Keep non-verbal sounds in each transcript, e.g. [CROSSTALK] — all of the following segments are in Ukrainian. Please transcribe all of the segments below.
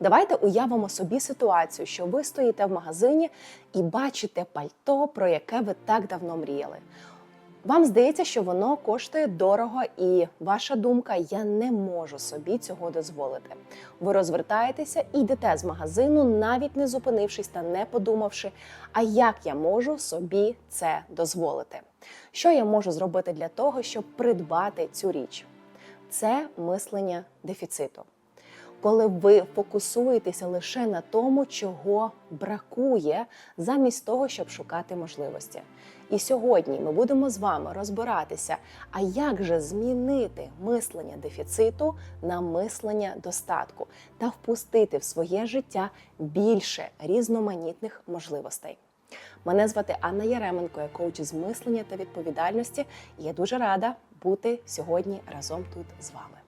Давайте уявимо собі ситуацію, що ви стоїте в магазині і бачите пальто, про яке ви так давно мріяли. Вам здається, що воно коштує дорого, і ваша думка я не можу собі цього дозволити. Ви розвертаєтеся і йдете з магазину, навіть не зупинившись та не подумавши, а як я можу собі це дозволити. Що я можу зробити для того, щоб придбати цю річ? Це мислення дефіциту. Коли ви фокусуєтеся лише на тому, чого бракує, замість того, щоб шукати можливості. І сьогодні ми будемо з вами розбиратися, а як же змінити мислення дефіциту на мислення достатку та впустити в своє життя більше різноманітних можливостей. Мене звати Анна Яременко, я коуч з мислення та відповідальності. І я дуже рада бути сьогодні разом тут з вами.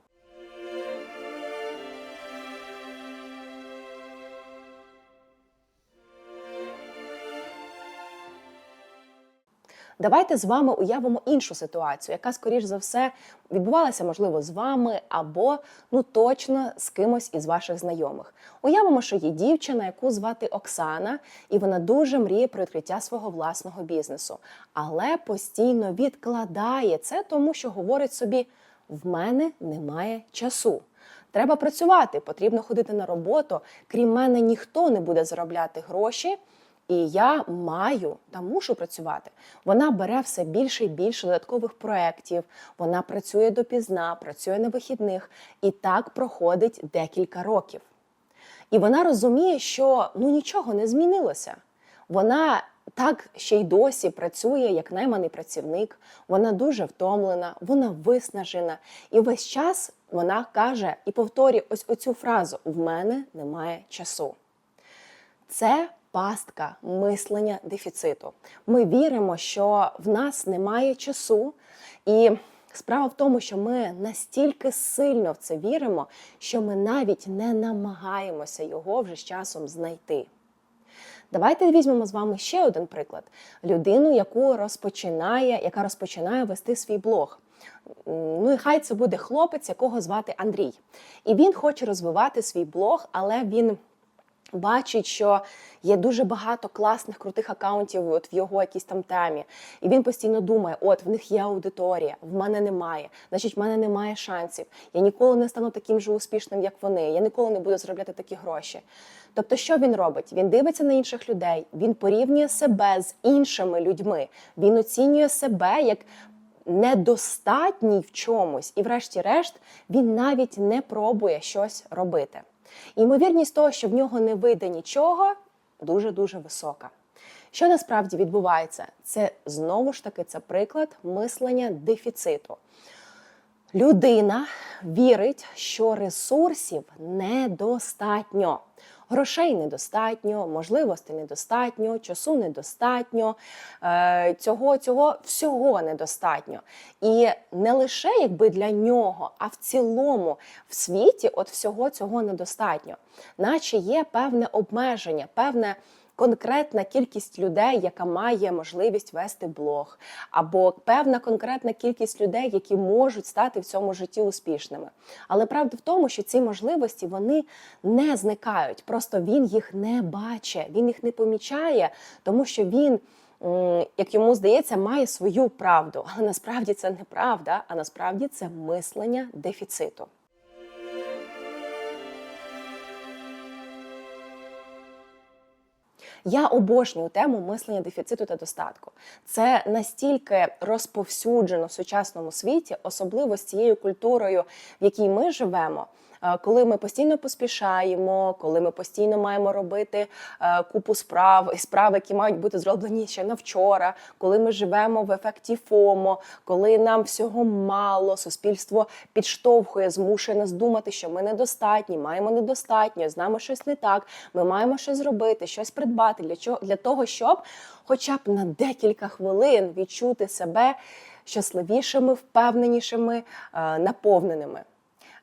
Давайте з вами уявимо іншу ситуацію, яка, скоріш за все, відбувалася, можливо, з вами або ну точно з кимось із ваших знайомих. Уявимо, що є дівчина, яку звати Оксана, і вона дуже мріє про відкриття свого власного бізнесу, але постійно відкладає це, тому що говорить собі: в мене немає часу. Треба працювати, потрібно ходити на роботу. Крім мене, ніхто не буде заробляти гроші. І я маю та мушу працювати. Вона бере все більше і більше додаткових проєктів, вона працює допізна, працює на вихідних, і так проходить декілька років. І вона розуміє, що ну нічого не змінилося. Вона так ще й досі працює як найманий працівник, вона дуже втомлена, вона виснажена. І весь час вона каже і повторює ось оцю фразу: в мене немає часу. Це пастка мислення дефіциту. Ми віримо, що в нас немає часу, і справа в тому, що ми настільки сильно в це віримо, що ми навіть не намагаємося його вже з часом знайти. Давайте візьмемо з вами ще один приклад: людину, яку розпочинає, яка розпочинає вести свій блог. Ну і хай це буде хлопець, якого звати Андрій. І він хоче розвивати свій блог, але він бачить, що є дуже багато класних крутих акаунтів от в його якійсь там темі. І він постійно думає: от в них є аудиторія, в мене немає. Значить, в мене немає шансів. Я ніколи не стану таким же успішним, як вони. Я ніколи не буду заробляти такі гроші. Тобто, що він робить? Він дивиться на інших людей, він порівнює себе з іншими людьми, він оцінює себе як. Недостатній в чомусь, і, врешті-решт, він навіть не пробує щось робити. Ймовірність того, що в нього не вийде нічого, дуже-дуже висока. Що насправді відбувається? Це знову ж таки це приклад мислення дефіциту. Людина вірить, що ресурсів недостатньо. Грошей недостатньо, можливостей недостатньо, часу недостатньо, е, цього цього всього недостатньо. І не лише якби для нього, а в цілому в світі от всього цього недостатньо, наче є певне обмеження, певне конкретна кількість людей, яка має можливість вести блог, або певна конкретна кількість людей, які можуть стати в цьому житті успішними. Але правда в тому, що ці можливості вони не зникають. Просто він їх не бачить, він їх не помічає, тому що він. Як йому здається, має свою правду, але насправді це не правда, а насправді це мислення дефіциту. Я обожнюю тему мислення дефіциту та достатку. Це настільки розповсюджено в сучасному світі, особливо з цією культурою, в якій ми живемо. Е, коли ми постійно поспішаємо, коли ми постійно маємо робити е, купу справ, справи, які мають бути зроблені ще на вчора, коли ми живемо в ефекті ФОМО, коли нам всього мало, суспільство підштовхує, змушує нас думати, що ми недостатні, маємо недостатньо, з нами щось не так. Ми маємо щось зробити, щось придбати для чого для того, щоб, хоча б на декілька хвилин відчути себе щасливішими, впевненішими, е, наповненими.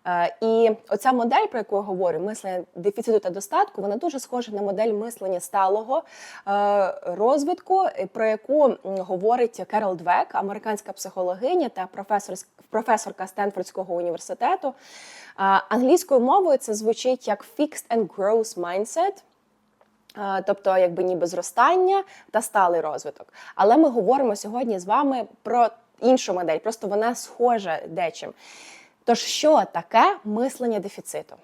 Е, і оця модель, про яку я говорю, мислення дефіциту та достатку, вона дуже схожа на модель мислення сталого е, розвитку, про яку говорить Керол Двек, американська психологиня та професор професорка Стенфордського університету. Англійською мовою це звучить як Fixed and Growth Mindset. А, Тобто, якби ніби зростання та сталий розвиток. Але ми говоримо сьогодні з вами про іншу модель, просто вона схожа дечим. Тож, що таке мислення дефіциту?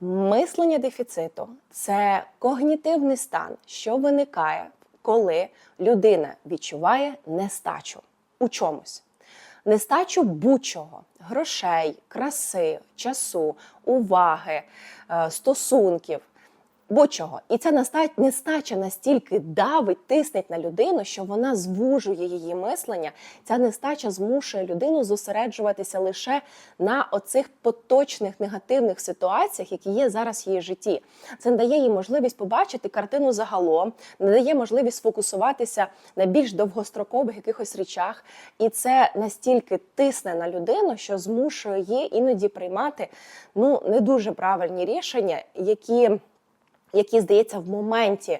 Мислення дефіциту це когнітивний стан, що виникає, коли людина відчуває нестачу у чомусь. Нестачу будь-чого грошей, краси, часу, уваги, е, стосунків. Будь-чого. І ця нестача настільки давить, тиснить на людину, що вона звужує її мислення. Ця нестача змушує людину зосереджуватися лише на оцих поточних негативних ситуаціях, які є зараз в її житті. Це дає їй можливість побачити картину загалом, не дає можливість сфокусуватися на більш довгострокових якихось речах. І це настільки тисне на людину, що змушує її іноді приймати ну не дуже правильні рішення, які які, здається, в моменті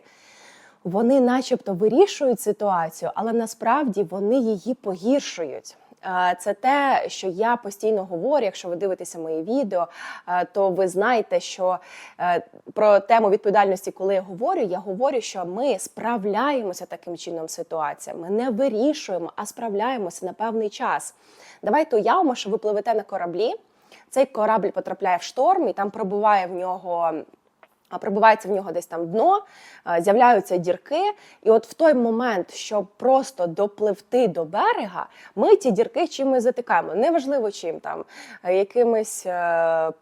вони начебто вирішують ситуацію, але насправді вони її погіршують. Це те, що я постійно говорю. Якщо ви дивитеся мої відео, то ви знаєте, що е, про тему відповідальності, коли я говорю, я говорю, що ми справляємося таким чином з ситуаціями, не вирішуємо, а справляємося на певний час. Давайте уявимо, що ви пливете на кораблі. Цей корабль потрапляє в шторм, і там пробуває в нього пробивається в нього десь там дно, е, з'являються дірки. І от в той момент, щоб просто допливти до берега, ми ті дірки чимось затикаємо. Неважливо чим там, е, якимись, е,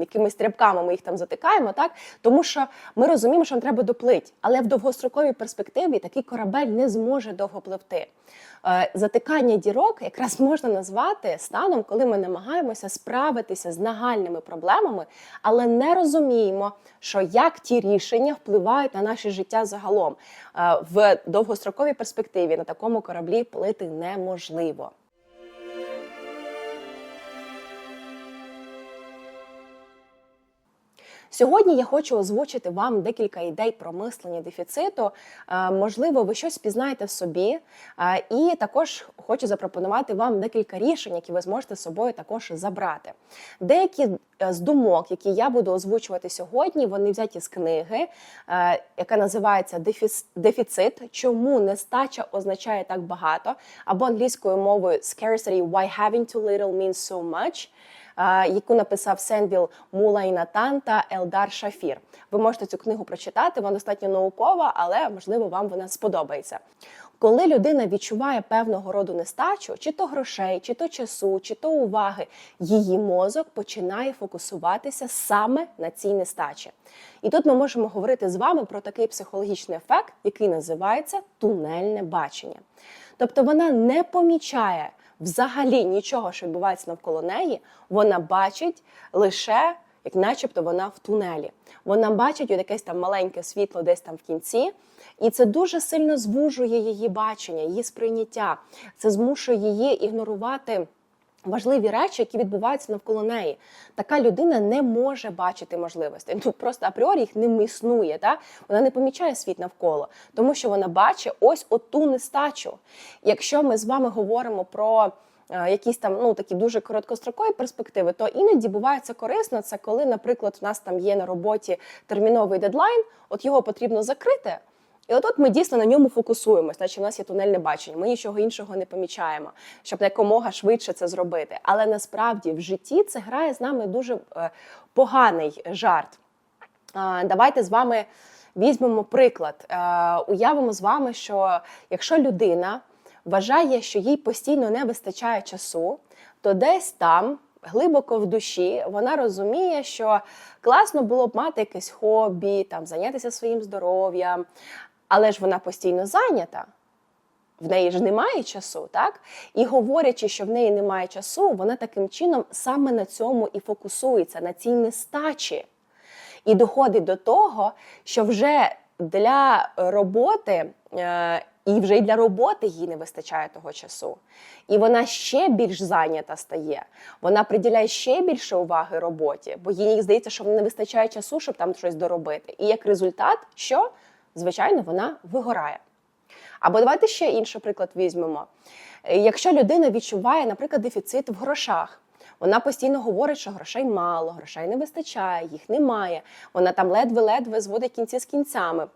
якимись тряпками ми їх там затикаємо, так? тому що ми розуміємо, що нам треба доплити. Але в довгостроковій перспективі такий корабель не зможе довго пливти. Е, Затикання дірок якраз можна назвати станом, коли ми намагаємося справитися з нагальними проблемами, але не розуміємо, що як ті рішення впливають на наше життя загалом. Е, В довгостроковій перспективі на такому кораблі плити неможливо. Сьогодні я хочу озвучити вам декілька ідей про мислення дефіциту. Е, Можливо, ви щось пізнаєте в собі, Е, і також хочу запропонувати вам декілька рішень, які ви зможете з собою також забрати. Деякі е, з думок, які я буду озвучувати сьогодні, вони взяті з книги, яка називається «Дефіс- Дефіцит. Чому нестача означає так багато? Або англійською мовою Scarcity Why Having Too Little Means So Much яку написав Сенвіл Мулай Натан та Елдар Шафір. Ви можете цю книгу прочитати, вона достатньо наукова, але можливо вам вона сподобається. Коли людина відчуває певного роду нестачу, чи то грошей, чи то часу, чи то уваги, її мозок починає фокусуватися саме на цій нестачі. І тут ми можемо говорити з вами про такий психологічний ефект, який називається тунельне бачення. Тобто вона не помічає взагалі нічого, що відбувається навколо неї, вона бачить лише, як начебто вона в тунелі. Вона бачить якесь там маленьке світло десь там в кінці, і це дуже сильно звужує її бачення, її сприйняття. Це змушує її ігнорувати. Важливі речі, які відбуваються навколо неї, така людина не може бачити можливостей. Ну просто апріорі їх не існує. Та? Вона не помічає світ навколо, тому що вона бачить ось оту нестачу. Якщо ми з вами говоримо про е, якісь там ну такі дуже короткострокові перспективи, то іноді буває це корисно. Це коли, наприклад, у нас там є на роботі терміновий дедлайн, от його потрібно закрити. І от, от ми дійсно на ньому фокусуємось, наче в нас є тунельне бачення. Ми нічого іншого не помічаємо, щоб якомога швидше це зробити. Але насправді в житті це грає з нами дуже е, поганий жарт. Давайте з вами візьмемо приклад. Е, уявимо з вами, що якщо людина вважає, що їй постійно не вистачає часу, то десь там. Глибоко в душі вона розуміє, що класно було б мати якесь хобі, там зайнятися своїм здоров'ям, але ж вона постійно зайнята. В неї ж немає часу, так? І говорячи, що в неї немає часу, вона таким чином саме на цьому і фокусується, на цій нестачі. І доходить до того, що вже для роботи, е, і вже й для роботи їй не вистачає того часу. І вона ще більш зайнята стає. Вона приділяє ще більше уваги роботі, бо їй здається, що не вистачає часу, щоб там щось доробити. І як результат, що? Звичайно, вона вигорає. Або давайте ще інший приклад візьмемо. Е, Якщо людина відчуває, наприклад, дефіцит в грошах. Вона постійно говорить, що грошей мало, грошей не вистачає, їх немає. Вона там ледве-ледве зводить кінці з кінцями.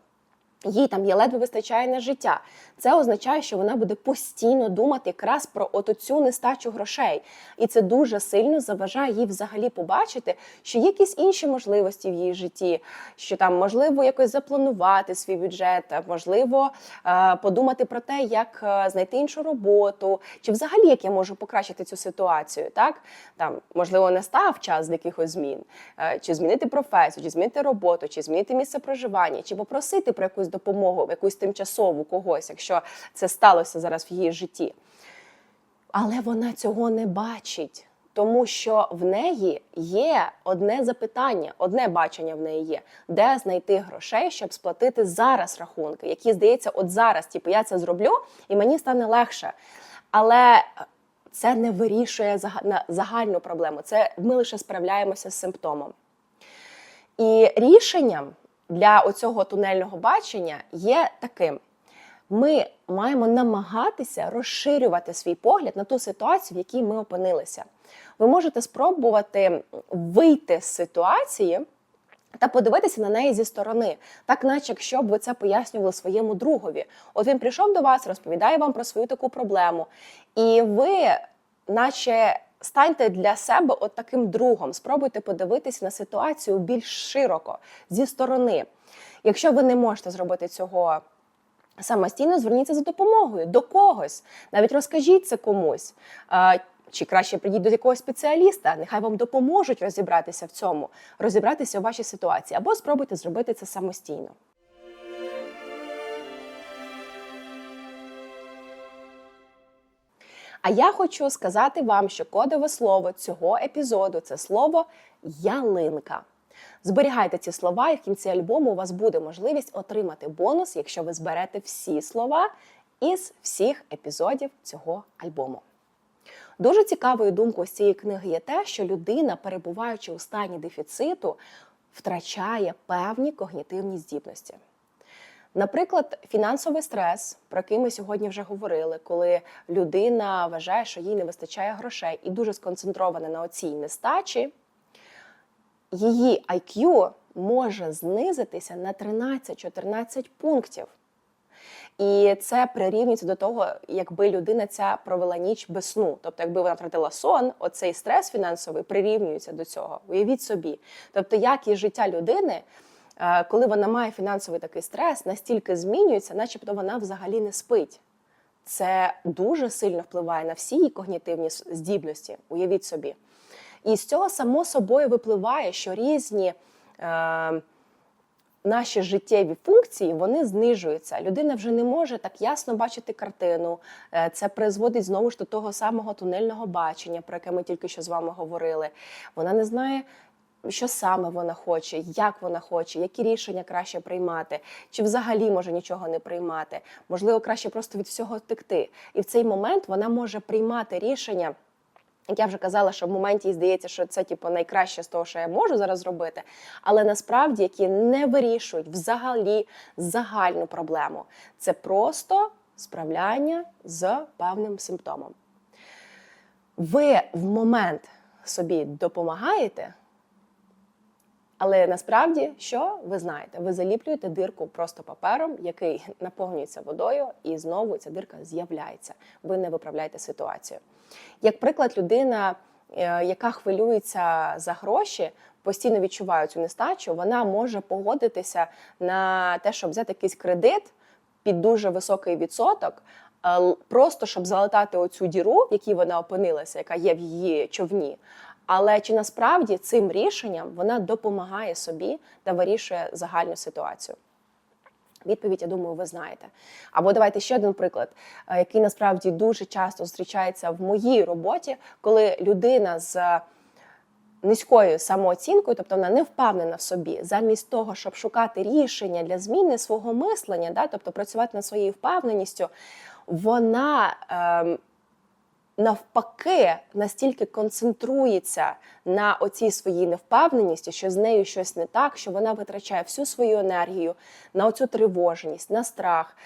Їй там є ледве вистачає на життя. Це означає, що вона буде постійно думати якраз про от цю нестачу грошей. І це дуже сильно заважає їй взагалі побачити, що є якісь інші можливості в її житті, що там можливо якось запланувати свій бюджет, можливо, е, подумати про те, як е, знайти іншу роботу, чи взагалі як я можу покращити цю ситуацію. Так там можливо не став час для якихось змін, е, чи змінити професію, чи змінити роботу, чи змінити місце проживання, чи попросити про якусь допомогу, якусь тимчасову когось, якщо це сталося зараз в її житті. Але вона цього не бачить, тому що в неї є одне запитання, одне бачення в неї є, де знайти грошей, щоб сплатити зараз рахунки, які здається, от зараз, типу, я це зроблю, і мені стане легше. Але це не вирішує загальну проблему. Це ми лише справляємося з симптомом. І рішенням для оцього тунельного бачення є таким: ми маємо намагатися розширювати свій погляд на ту ситуацію, в якій ми опинилися. Ви можете спробувати вийти з ситуації. Та подивитися на неї зі сторони, так наче якщо б ви це пояснювали своєму другові. От він прийшов до вас, розповідає вам про свою таку проблему, і ви, наче, станьте для себе от таким другом. Спробуйте подивитися на ситуацію більш широко, зі сторони. Якщо ви не можете зробити цього самостійно, зверніться за допомогою до когось. Навіть розкажіть це комусь. Чи краще прийдіть до якогось спеціаліста, нехай вам допоможуть розібратися в цьому, розібратися у вашій ситуації, або спробуйте зробити це самостійно. А я хочу сказати вам, що кодове слово цього епізоду це слово ялинка. Зберігайте ці слова, і в кінці альбому у вас буде можливість отримати бонус, якщо ви зберете всі слова із всіх епізодів цього альбому. Дуже цікавою думкою з цієї книги є те, що людина, перебуваючи у стані дефіциту, втрачає певні когнітивні здібності. Наприклад, фінансовий стрес, про який ми сьогодні вже говорили, коли людина вважає, що їй не вистачає грошей і дуже сконцентрована на оцій нестачі, її IQ може знизитися на 13-14 пунктів. І це прирівнюється до того, якби людина ця провела ніч без сну. Тобто, якби вона втратила сон, оцей стрес фінансовий прирівнюється до цього. Уявіть собі. Тобто, якість життя людини, коли вона має фінансовий такий стрес, настільки змінюється, начебто вона взагалі не спить. Це дуже сильно впливає на всі її когнітивні здібності. Уявіть собі. І з цього само собою випливає, що різні. Е, наші життєві функції вони знижуються. Людина вже не може так ясно бачити картину. Е, Це призводить знову ж до того самого тунельного бачення, про яке ми тільки що з вами говорили. Вона не знає. Що саме вона хоче, як вона хоче, які рішення краще приймати, чи взагалі може нічого не приймати, можливо, краще просто від всього втекти. І в цей момент вона може приймати рішення, як я вже казала, що в моменті їй здається, що це типу найкраще з того, що я можу зараз зробити, але насправді які не вирішують взагалі загальну проблему. Це просто справляння з певним симптомом. Ви в момент собі допомагаєте, але насправді що ви знаєте? Ви заліплюєте дирку просто папером, який наповнюється водою, і знову ця дирка з'являється. Ви не виправляєте ситуацію. Як приклад, людина, е, яка хвилюється за гроші, постійно відчуває цю нестачу, вона може погодитися на те, щоб взяти якийсь кредит під дуже високий відсоток. е, Просто щоб залатати оцю діру, в якій вона опинилася, яка є в її човні. Але чи насправді цим рішенням вона допомагає собі та вирішує загальну ситуацію? Відповідь, я думаю, ви знаєте. Або давайте ще один приклад, е, який насправді дуже часто зустрічається в моїй роботі, коли людина з низькою самооцінкою, тобто вона не впевнена в собі, замість того, щоб шукати рішення для зміни свого мислення, да, тобто працювати над своєю впевненістю, вона ем, навпаки настільки концентрується на оцій своїй невпевненості, що з нею щось не так, що вона витрачає всю свою енергію на оцю тривожність, на страх,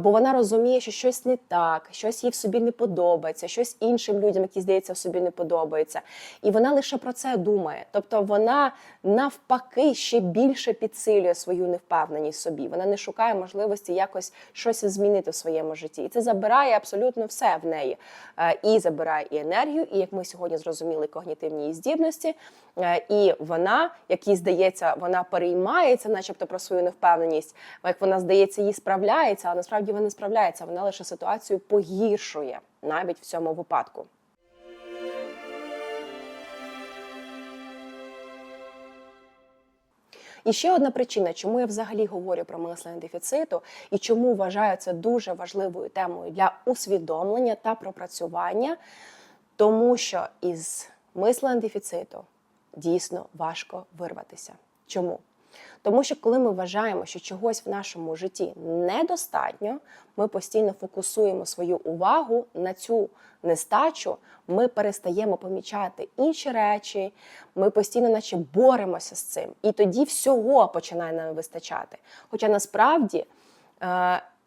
бо вона розуміє, що щось не так, щось їй в собі не подобається, щось іншим людям, які здається, в собі не подобається. І вона лише про це думає. Тобто вона навпаки ще більше підсилює свою невпевненість собі. Вона не шукає можливості якось щось змінити в своєму житті. І це забирає абсолютно все в неї. Е, І забирає і енергію, і як ми сьогодні зрозуміли, когнітивні здібності. Е, І вона, як їй здається, вона переймається, начебто, про свою невпевненість. Як вона здається, їй справляється, а насправді вона не справляється. Вона лише ситуацію погіршує навіть в цьому випадку. І ще одна причина, чому я взагалі говорю про мислення дефіциту і чому вважаю це дуже важливою темою для усвідомлення та пропрацювання, тому що із мислення дефіциту дійсно важко вирватися. Чому? Тому що коли ми вважаємо, що чогось в нашому житті недостатньо, ми постійно фокусуємо свою увагу на цю нестачу, ми перестаємо помічати інші речі, ми постійно, наче боремося з цим. І тоді всього починає нам вистачати. Хоча насправді.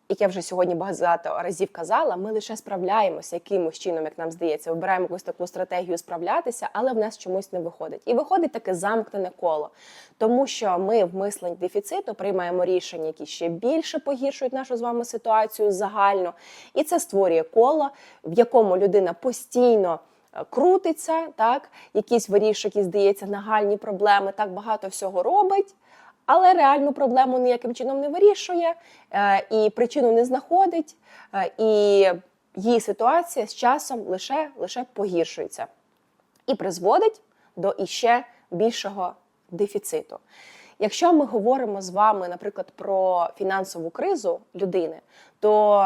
Як я вже сьогодні багато разів казала, ми лише справляємося якимось чином, як нам здається, вибираємо якусь таку стратегію справлятися, але в нас чомусь не виходить. І виходить таке замкнене коло, тому що ми в мисленні дефіциту приймаємо рішення, які ще більше погіршують нашу з вами ситуацію загально, і це створює коло, в якому людина постійно. е, Крутиться, так, якісь вирішує, які здається, нагальні проблеми, так багато всього робить, але реальну проблему ніяким чином не вирішує е, і причину не знаходить, е, і її ситуація з часом лише, лише погіршується і призводить до іще більшого дефіциту. Якщо ми говоримо з вами, наприклад, про фінансову кризу людини, то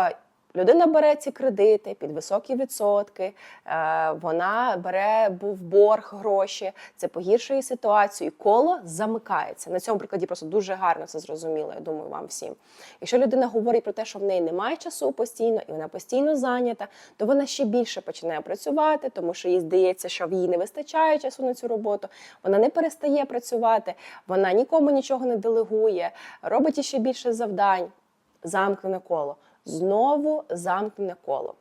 Людина бере ці кредити під високі відсотки, е, вона бере в борг гроші, це погіршує ситуацію, і коло замикається. На цьому прикладі просто дуже гарно це зрозуміло, я думаю, вам всім. Якщо людина говорить про те, що в неї немає часу постійно, і вона постійно зайнята, то вона ще більше починає працювати, тому що їй здається, що в їй не вистачає часу на цю роботу. Вона не перестає працювати, вона нікому нічого не делегує, робить іще більше завдань, замкнене коло знову замкнене коло.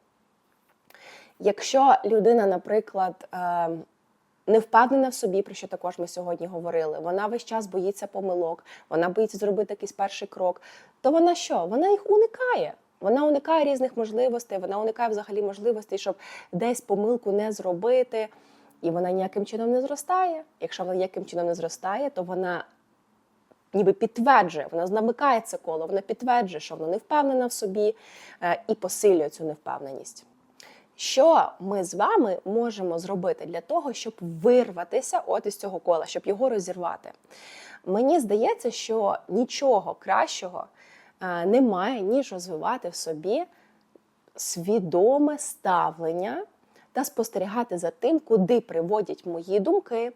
Якщо людина, наприклад, е, не впевнена в собі, про що також ми сьогодні говорили, вона весь час боїться помилок, вона боїться зробити якийсь перший крок, то вона що? Вона їх уникає. Вона уникає різних можливостей, вона уникає взагалі можливостей, щоб десь помилку не зробити, і вона ніяким чином не зростає. Якщо вона ніяким чином не зростає, то вона ніби підтверджує, вона замикає це коло, вона підтверджує, що вона не впевнена в собі е, і посилює цю невпевненість. Що ми з вами можемо зробити для того, щоб вирватися от із цього кола, щоб його розірвати? Мені здається, що нічого кращого е, немає, ніж розвивати в собі свідоме ставлення та спостерігати за тим, куди приводять мої думки.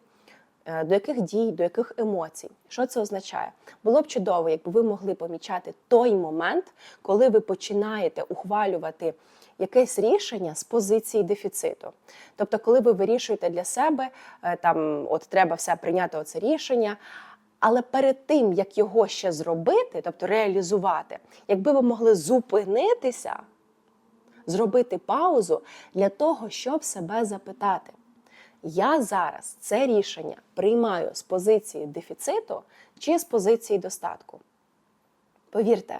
Е, До яких дій, до яких емоцій, що це означає? Було б чудово, якби ви могли помічати той момент, коли ви починаєте ухвалювати якесь рішення з позиції дефіциту. Тобто, коли ви вирішуєте для себе, е, там от треба все прийняти оце рішення. Але перед тим, як його ще зробити, тобто реалізувати, якби ви могли зупинитися, зробити паузу для того, щоб себе запитати. Я зараз це рішення приймаю з позиції дефіциту чи з позиції достатку. Повірте,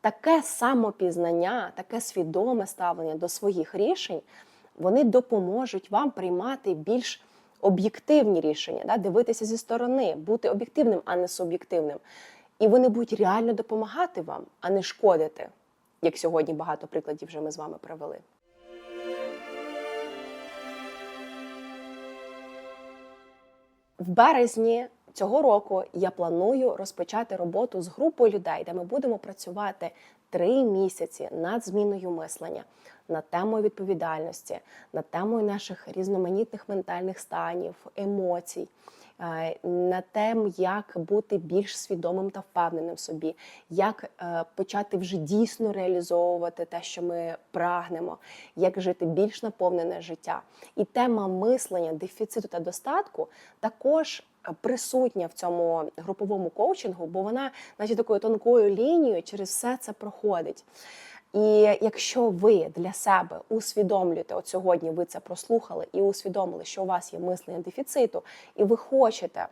таке самопізнання, таке свідоме ставлення до своїх рішень, вони допоможуть вам приймати більш об'єктивні рішення, да, дивитися зі сторони, бути об'єктивним, а не суб'єктивним. І вони будуть реально допомагати вам, а не шкодити, як сьогодні багато прикладів вже ми з вами провели. В березні цього року я планую розпочати роботу з групою людей, де ми будемо працювати три місяці над зміною мислення, над темою відповідальності, над темою наших різноманітних ментальних станів, емоцій. Е, на тем, як бути більш свідомим та впевненим в собі, як е, почати вже дійсно реалізовувати те, що ми прагнемо, як жити більш наповнене життя. І тема мислення, дефіциту та достатку також присутня в цьому груповому коучингу, бо вона, наче такою тонкою лінією, через все це проходить. І якщо ви для себе усвідомлюєте, от сьогодні ви це прослухали і усвідомили, що у вас є мислення дефіциту, і ви хочете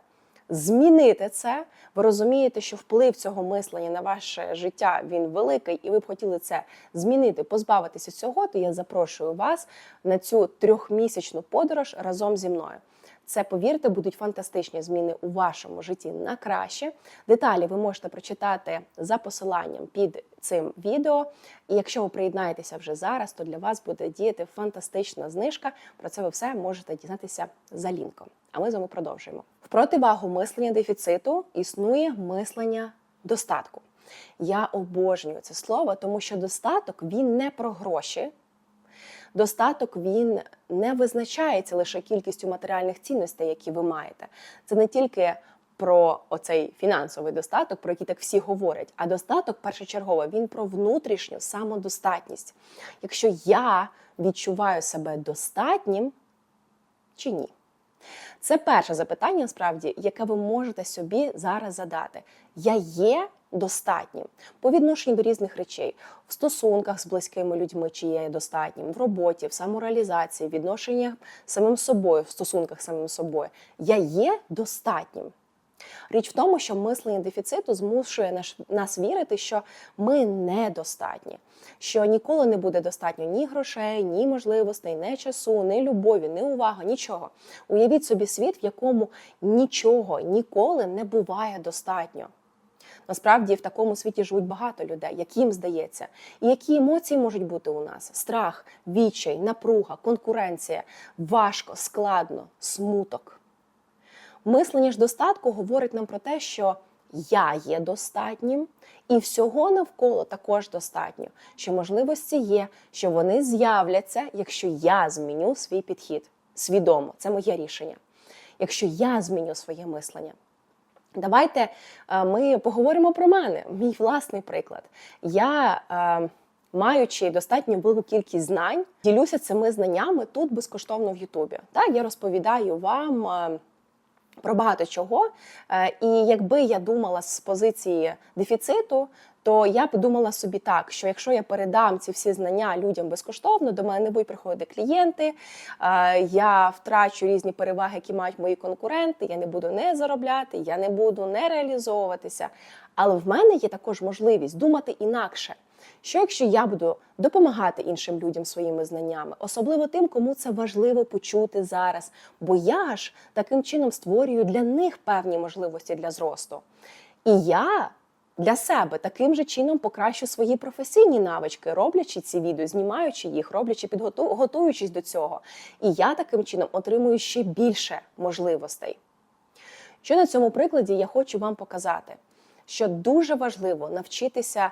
змінити це, ви розумієте, що вплив цього мислення на ваше життя він великий, і ви б хотіли це змінити, позбавитися цього, то я запрошую вас на цю трьохмісячну подорож разом зі мною. Це, повірте, будуть фантастичні зміни у вашому житті на краще. Деталі ви можете прочитати за посиланням під цим відео. І якщо ви приєднаєтеся вже зараз, то для вас буде діяти фантастична знижка. Про це ви все можете дізнатися за лінком. А ми з вами продовжуємо. В противагу мислення дефіциту існує мислення достатку. Я обожнюю це слово, тому що достаток він не про гроші. Достаток він не визначається лише кількістю матеріальних цінностей, які ви маєте. Це не тільки про оцей фінансовий достаток, про який так всі говорять, а достаток першочергово він про внутрішню самодостатність. Якщо я відчуваю себе достатнім чи ні? Це перше запитання, справді, яке ви можете собі зараз задати. Я є достатнім по відношенню до різних речей в стосунках з близькими людьми, чи є достатнім, в роботі, в самореалізації, в відношеннях самим собою, в стосунках самим собою. Я є достатнім. Річ в тому, що мислення дефіциту змушує нас вірити, що ми недостатні, що ніколи не буде достатньо ні грошей, ні можливостей, ні часу, ні любові, ні уваги, нічого. Уявіть собі світ, в якому нічого ніколи не буває достатньо. Насправді в такому світі живуть багато людей, яким здається. І які емоції можуть бути у нас: страх, відчай, напруга, конкуренція, важко, складно, смуток. Мислення ж достатку говорить нам про те, що я є достатнім, і всього навколо також достатньо, що можливості є, що вони з'являться, якщо я зміню свій підхід свідомо. Це моє рішення. Якщо я зміню своє мислення. Давайте е, ми поговоримо про мене, мій власний приклад. Я, е, маючи достатньо велику кількість знань, ділюся цими знаннями тут безкоштовно в Ютубі. Так, я розповідаю вам. Е, про багато чого. І якби я думала з позиції дефіциту, то я б думала собі так, що якщо я передам ці всі знання людям безкоштовно, до мене не будуть приходити клієнти, я втрачу різні переваги, які мають мої конкуренти, я не буду не заробляти, я не буду не реалізовуватися. Але в мене є також можливість думати інакше. Що якщо я буду допомагати іншим людям своїми знаннями, особливо тим, кому це важливо почути зараз, бо я ж таким чином створюю для них певні можливості для зросту. І я для себе таким же чином покращу свої професійні навички, роблячи ці відео, знімаючи їх, роблячи підготу... готуючись до цього. І я таким чином отримую ще більше можливостей. Що на цьому прикладі я хочу вам показати, що дуже важливо навчитися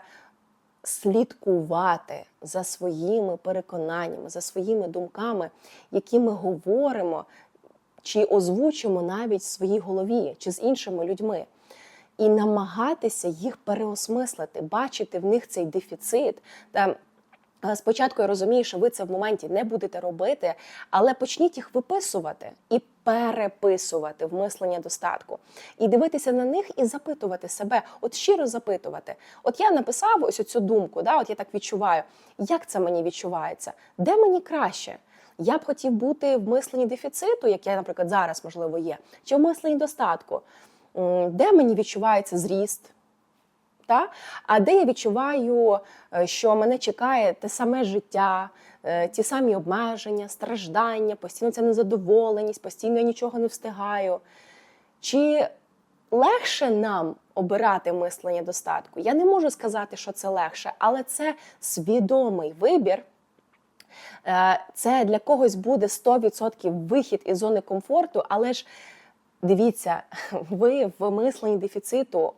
слідкувати за своїми переконаннями, за своїми думками, які ми говоримо чи озвучимо навіть в своїй голові, чи з іншими людьми. І намагатися їх переосмислити, бачити в них цей дефіцит. Та Спочатку я розумію, що ви це в моменті не будете робити, але почніть їх виписувати і переписувати в мислення достатку, і дивитися на них і запитувати себе, от щиро запитувати. От я написав ось цю думку, да, от я так відчуваю, як це мені відчувається, де мені краще? Я б хотів бути в мисленні дефіциту, як я, наприклад, зараз можливо є, чи в мисленні достатку, де мені відчувається зріст. Та? А де я відчуваю, е, що мене чекає те саме життя, е, ті самі обмеження, страждання, постійно ця незадоволеність, постійно я нічого не встигаю. Чи легше нам обирати мислення достатку? Я не можу сказати, що це легше, але це свідомий вибір. Е, це для когось буде 100% вихід із зони комфорту, але ж дивіться, [LAUGHS] ви в мисленні дефіциту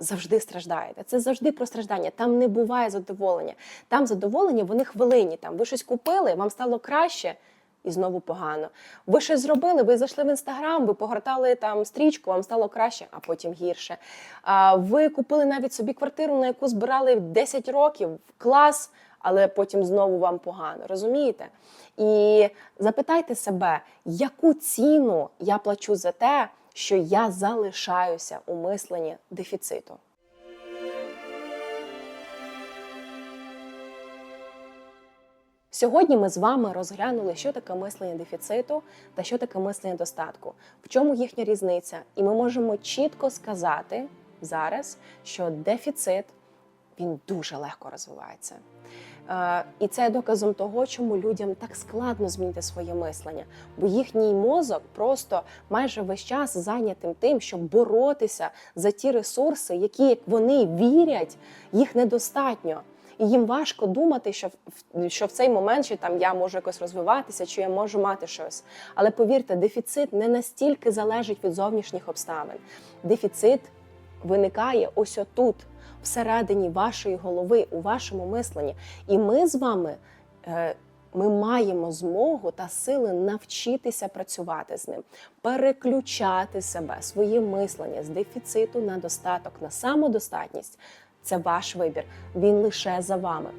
завжди страждаєте. Це завжди про страждання. Там не буває задоволення. Там задоволення, вони хвилині. Там ви щось купили, вам стало краще. і знову погано. Ви щось зробили, ви зайшли в інстаграм, ви погортали там стрічку, вам стало краще, а потім гірше. А, ви купили навіть собі квартиру, на яку збирали 10 років, клас, але потім знову вам погано. Розумієте? І запитайте себе, яку ціну я плачу за те, що я залишаюся у мисленні дефіциту. Сьогодні ми з вами розглянули, що таке мислення дефіциту та що таке мислення достатку, в чому їхня різниця, і ми можемо чітко сказати зараз, що дефіцит він дуже легко розвивається. Е, І це доказом того, чому людям так складно змінити своє мислення, бо їхній мозок просто майже весь час зайнятим тим, щоб боротися за ті ресурси, які як вони вірять, їх недостатньо. І їм важко думати, що в що в цей момент чи там я можу якось розвиватися, чи я можу мати щось. Але повірте, дефіцит не настільки залежить від зовнішніх обставин. Дефіцит виникає ось отут, всередині вашої голови, у вашому мисленні. І ми з вами. е, Ми маємо змогу та сили навчитися працювати з ним, переключати себе, своє мислення з дефіциту на достаток, на самодостатність. Це ваш вибір. Він лише за вами.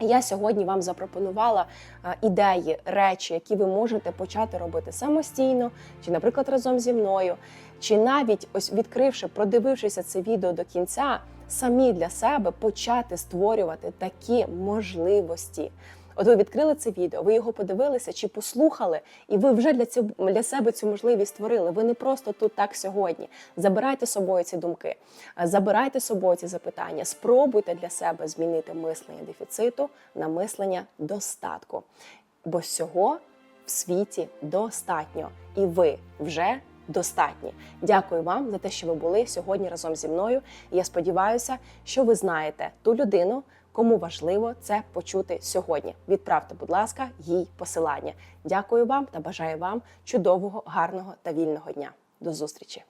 Я сьогодні вам запропонувала е, ідеї, речі, які ви можете почати робити самостійно, чи, наприклад, разом зі мною, чи навіть ось відкривши, продивившися це відео до кінця, самі для себе почати створювати такі можливості. От ви відкрили це відео, ви його подивилися чи послухали, і ви вже для цього для себе цю можливість створили. Ви не просто тут так сьогодні. Забирайте з собою ці думки, забирайте з собою ці запитання, спробуйте для себе змінити мислення дефіциту на мислення достатку. Бо всього в світі достатньо, і ви вже достатні. Дякую вам за те, що ви були сьогодні разом зі мною. Я сподіваюся, що ви знаєте ту людину. Кому важливо це почути сьогодні? Відправте, будь ласка, їй посилання. Дякую вам та бажаю вам чудового, гарного та вільного дня. До зустрічі!